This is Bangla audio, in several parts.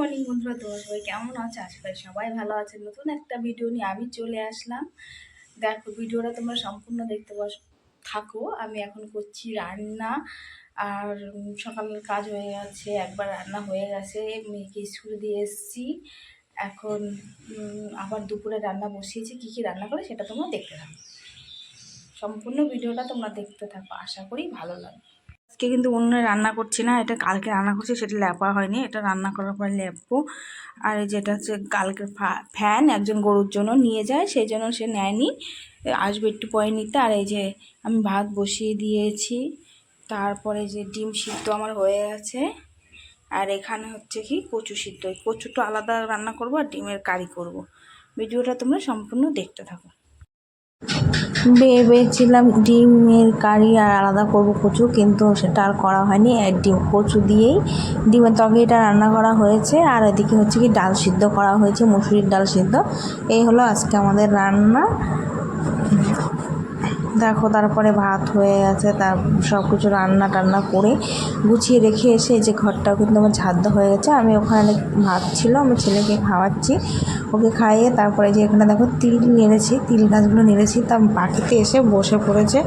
মর্নিং বন্ধুরা, তোমরা সবাই কেমন আছে? আশা সবাই ভালো আছে। নতুন একটা ভিডিও নিয়ে আমি চলে আসলাম। দেখো ভিডিওটা তোমরা সম্পূর্ণ দেখতে পাস থাকো। আমি এখন করছি রান্না। আর সকালের কাজ হয়ে গেছে, একবার রান্না হয়ে গেছে। মেয়েকে স্কুলে দিয়ে এসেছি। এখন আবার দুপুরে রান্না বসিয়েছি। কী কী রান্না করে সেটা তোমরা দেখতে থাকো। সম্পূর্ণ ভিডিওটা তোমরা দেখতে থাকো। আশা করি ভালো লাগবে। আজকে কিন্তু অন্য রান্না করছি না, এটা কালকে রান্না করছি, সেটা ল্যাপা হয়নি, এটা রান্না করার পর ল্যাপবো আর যেটা হচ্ছে কালকে ফ্যান, একজন গরুর জন্য নিয়ে যায়, সেই জন্য সে নেয়নি। আসবে একটু পরে নিতে। আর এই যে আমি ভাত বসিয়ে দিয়েছি, তারপরে যে ডিম সিদ্ধ আমার হয়ে গেছে। আর এখানে হচ্ছে কি কচু সিদ্ধ কচুটা আলাদা রান্না করব আর ডিমের কারি করব। ভিডিওটা তোমরা সম্পূর্ণ দেখতে থাকো। ভেবেছিলাম ডিমের কারি আর আলাদা করব কচু, কিন্তু সেটা আর করা হয়নি। এক ডিম, কচু দিয়েই ডিমের তরকারিটা রান্না করা হয়েছে। আর এদিকে হচ্ছে কি ডাল সিদ্ধ করা হয়েছে, মুসুরির ডাল সিদ্ধ। এই হলো আজকে আমাদের রান্না। দেখো, তারপরে ভাত হয়ে গেছে, তার সব কিছু রান্না টান্না করে গুছিয়ে রেখে এসে যে ঘরটাও কিন্তু আমার ঝাড় দেওয়া হয়ে গেছে। আমি ওখানে ভাত ছিল আমার ছেলেকে খাওয়াচ্ছি। ওকে খাইয়ে তারপরে যে এখানে দেখো তিল নেড়েছি, তিল গাছগুলো নেড়েছি। তা পাখিতে এসে বসে পড়েছে।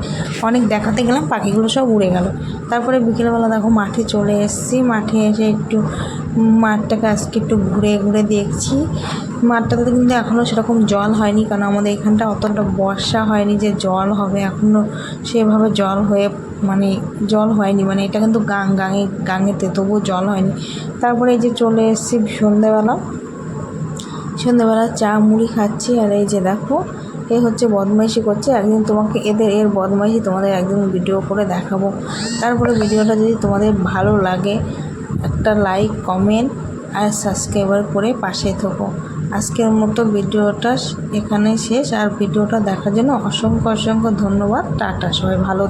অনেক দেখাতে গেলাম, পাখিগুলো সব উড়ে গেল। তারপরে বিকেলবেলা দেখো মাঠে চলে এসেছি। মাঠে এসে একটু মাঠটাকে আজকে একটু ঘুরে ঘুরে দেখছি। মাঠটাতে কিন্তু এখনও সেরকম জল হয়নি, কারণ আমাদের এখানটা অতটা বর্ষা হয়নি যে জল হবে এখনও সেভাবে জল হয়ে মানে জল হয়নি মানে এটা কিন্তু গাং, গাঙে গাঙেতে তবুও জল হয়নি। তারপরে এই যে চলে এসেছি সন্ধেবেলা সন্ধ্যেবেলা চা মুড়ি খাচ্ছি, আর এই যে দেখো, এ হচ্ছে বদমাইশি করছে, একদিন তোমাকে এদের, এর বদমাইশি তোমাদের একদিন ভিডিও করে দেখাবো। তারপরে ভিডিওটা যদি তোমাদের ভালো লাগে, একটা লাইক কমেন্ট আর সাবস্ক্রাইবার করে পাশে থাকো। আজকের মতো ভিডিওটা এখানে শেষ। আর ভিডিওটা দেখার জন্য অসংখ্য অসংখ্য ধন্যবাদ। টাটা, সবাই ভালো